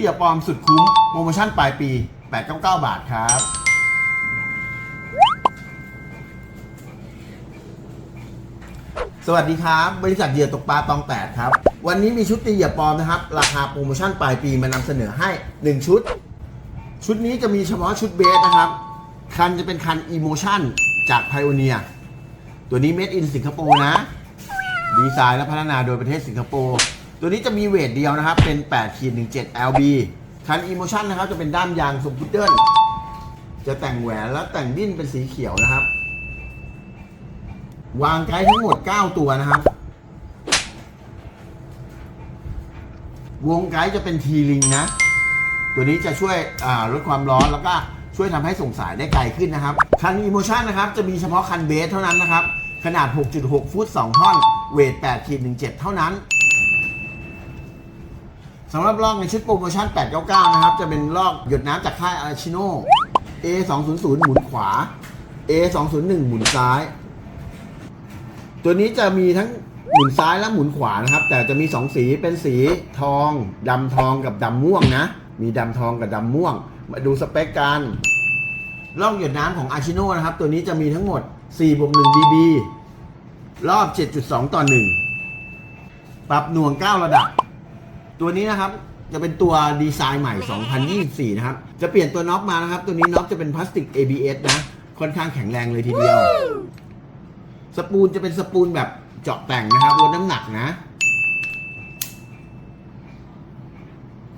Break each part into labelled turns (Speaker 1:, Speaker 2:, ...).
Speaker 1: เหยื่อปลอมสุดคุ้มโปรโมชั่นปลายปี 899 บาทครับ สวัสดีครับ บริษัทเหยื่อตกปลาตองแปดครับ วันนี้มีชุดตีเหยื่อปลอมนะครับ ราคาโปรโมชั่นปลายปีมานำเสนอให้ 1 ชุด ชุดนี้จะมีเฉพาะชุดเบสนะครับ คันจะเป็นคัน Emotion จาก Pioneer ตัวนี้ Made in สิงคโปร์นะ ดีไซน์และพัฒนาโดยประเทศสิงคโปร์ ตัวนี้จะมีเวทเดียวนะครับ เป็น8ขีด17 LB คัน Emotion นะครับ จะเป็นด้ามยางทรงพุดเดิ้ลจะแต่งแหวนและแต่งดิ้นเป็นสีเขียวนะครับ วางไกด์ทั้งหมด 9 ตัวนะครับ วงไกด์จะเป็นทีลิงนะ ตัวนี้จะช่วยลดความร้อนแล้วก็ช่วยทำให้ส่งสายได้ไกลขึ้นนะครับ คัน Emotion นะครับ จะมีเฉพาะคันเบสเท่านั้นนะครับ ขนาด 6.6 ฟุต 2 ท่อน เวท8ขีด17 เท่านั้น สำหรับลอกในชุดโปรโมชั่น 899 นะครับ จะเป็นลอกหยดน้ำจากค่ายอาชิโน A 2 0 0หมุนขวา A 2 0 1หมุนซ้าย ตัวนี้จะมีทั้งหมุนซ้ายและหมุนขวานะครับ แต่จะมี 2 สีเป็นสีทองดำทองกับดำม่วงนะ มีดำทองกับดำม่วง มาดูสเปคกันลองหยดน้ำของอาชิโนนะครับ ตัวนี้จะมีทั้งหมด4บวก1 BB รอบ 7.2 ต่อ 1 ปรับหน่วง 9 ระดับ ตัวนี้นะครับจะเป็นตัวดีไซน์ใหม่ 2024 นะครับ จะเปลี่ยนตัวน็อปมานะครับ ตัวนี้น็อปจะเป็นพลาสติก ABS นะ ค่อนข้างแข็งแรงเลยทีเดียว สปูนจะเป็นสปูนแบบเจาะแต่งนะครับลดน้ำหนักนะ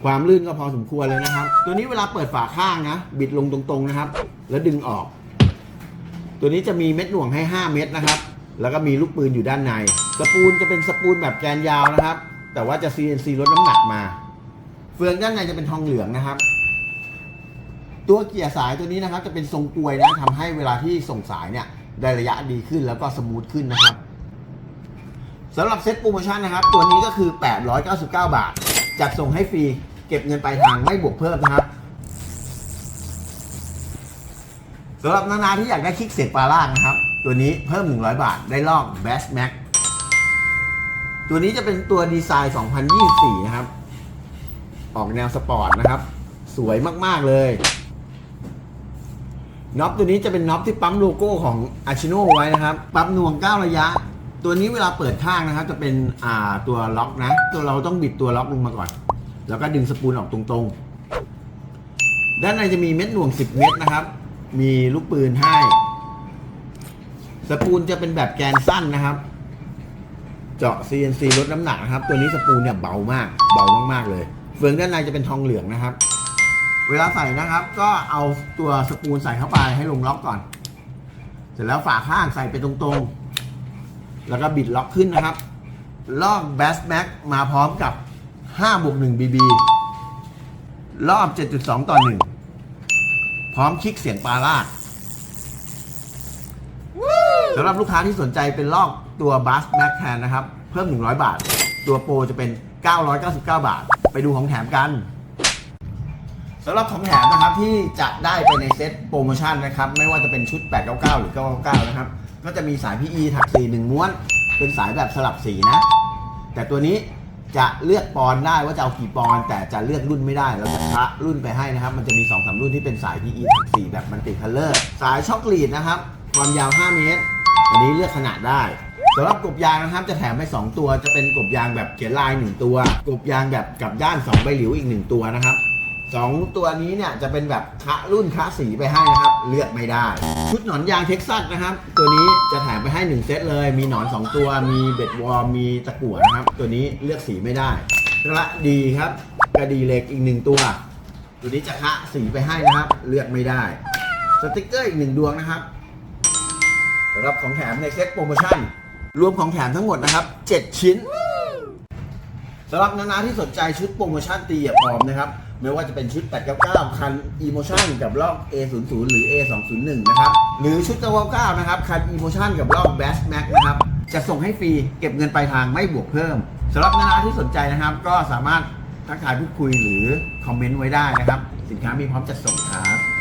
Speaker 1: ความลื่นก็พอสมควรเลยนะครับ ตัวนี้เวลาเปิดฝาข้างนะ บิดลงตรงๆนะครับ แล้วดึงออก ตัวนี้จะมีเม็ดหน่วงให้ 5 เม็ดนะครับ แล้วก็มีลูกปืนอยู่ด้านใน สปูนจะเป็นสปูนแบบแกนยาวนะครับ แต่ว่าจะ CNC ลดน้ำหนักมา เฟืองด้านในจะเป็นทองเหลืองนะครับ ตัวเกียร์สายตัวนี้นะครับ จะเป็นทรงกลวยนะทำให้เวลาที่ส่งสายเนี่ยได้ระยะดีขึ้นแล้วก็สมูทขึ้นนะครับสำหรับเซ็ตโปรโมชั่นนะครับ ตัวนี้ก็คือ 899 บาท จัดส่งให้ฟรี เก็บเงินปลายทางไม่บวกเพิ่มนะครับสำหรับนานาที่อยากได้คลิกเสร็จปลาล่างนะครับ ตัวนี้เพิ่ม 100 บาท ได้ลอก b a s h Max ตัวนี้จะเป็นตัวดีไซน์ 2024 นะครับ ออกแนวสปอร์ตนะครับ สวยมาก ๆ เลยน็อปตัวนี้จะเป็นน็อปที่ปั๊มโลโก้ของอาชิโนไว้นะครับ ปั๊มนวง 9 ระยะ ตัวนี้เวลาเปิดข้างนะครับ จะเป็นอ่าตัวล็อกนะ ตัวเราต้องบิดตัวล็อกลงมาก่อน แล้วก็ดึงสปูลออกตรงๆ ด้านในจะมีเม็ดหน่วง 10 เม็ดนะครับ มีลูกปืนให้ สปูลจะเป็นแบบแกนสั้นนะครับ เจาะ CNC ลดน้ำหนักนะครับ ตัวนี้สปูลเนี่ยเบามาก เบามากๆเลย เฟืองด้านในจะเป็นทองเหลืองนะครับ เวลาใส่นะครับ ก็เอาตัวสปูลใส่เข้าไปให้ลงล็อกก่อน เสร็จแล้วฝาข้างใส่ไปตรงๆ แล้วก็บิดล็อกขึ้นนะครับ ลอก b a s Max มาพร้อมกับ5บวก1 BB รอบ 7.2 ต่อ 1 พร้อมคลิกเสียงปลาลากสำหรับลูกค้าที่สนใจเป็นลอก ตัว b a s Max แทนนะครับ เพิ่ม 100 บาท ตัวโปรจะเป็น 999 บาท ไปดูของแถมกันสำหรับของแถมนะครับที่จะได้ไปในเซ็ตโปรโมชั่นนะครับ ไม่ว่าจะเป็นชุด 899 หรือ 999 นะครับ ก็จะมีสาย PE ถักสีหนึ่งม้วน เป็นสายแบบสลับสีนะ แต่ตัวนี้จะเลือกปอนได้ว่าจะเอากี่ปอน แต่จะเลือกรุ่นไม่ได้เราจะพระรุ่นไปให้นะครับ มันจะมี2อสรุ่นที่เป็นสาย PE ถักสีแบบมันติคัลเลอร์ สายช็อกลีดนะครับ ความยาว 5 เมตร อันนี้เลือกขนาดได้ สำหรับกบยางนะครับจะแถมให้2ตัว จะเป็นกบยางแบบเขียนลาย 1 ตัว กบยางแบบกับด้าน 2 ใบหลิวอีก 1 ตัวนะครับสองตัวนี้เนี่ยจะเป็นแบบคะรุ่นคะสีไปให้นะครับ เลือกไม่ได้ ชุดหนอนยางเท็กซัสนะครับ ตัวนี้จะแถมไปให้ 1 เซตเลย มีหนอน 2 ตัว มีเบ็ดวอร์มมีตะกั่วนะครับ ตัวนี้เลือกสีไม่ได้กระดีครับกระดีเหล็กอีก1ตัว ตัวนี้จะคะสีไปให้นะครับ เลือกไม่ได้ สติกเกอร์อีก1ดวงนะครับสำหรับของแถมในเซตโปรโมชั่น รวมของแถมทั้งหมดนะครับ 7 ชิ้นสำหรับนานาที่สนใจชุดโปรโมชั่นตีอย่าพร้อมนะครับ ไม่ว่าจะเป็นชุด 899 คัน Emotion กับลอก A00 หรือ A201 นะครับ หรือชุด999 นะครับ คัน Emotion กับลอก Bass Max นะครับ จะส่งให้ฟรีเก็บเงินปลายทางไม่บวกเพิ่มสำหรับนานาที่สนใจนะครับ ก็สามารถทักทายพูดคุยหรือคอมเมนต์ไว้ได้นะครับ สินค้ามีพร้อมจัดส่งครับ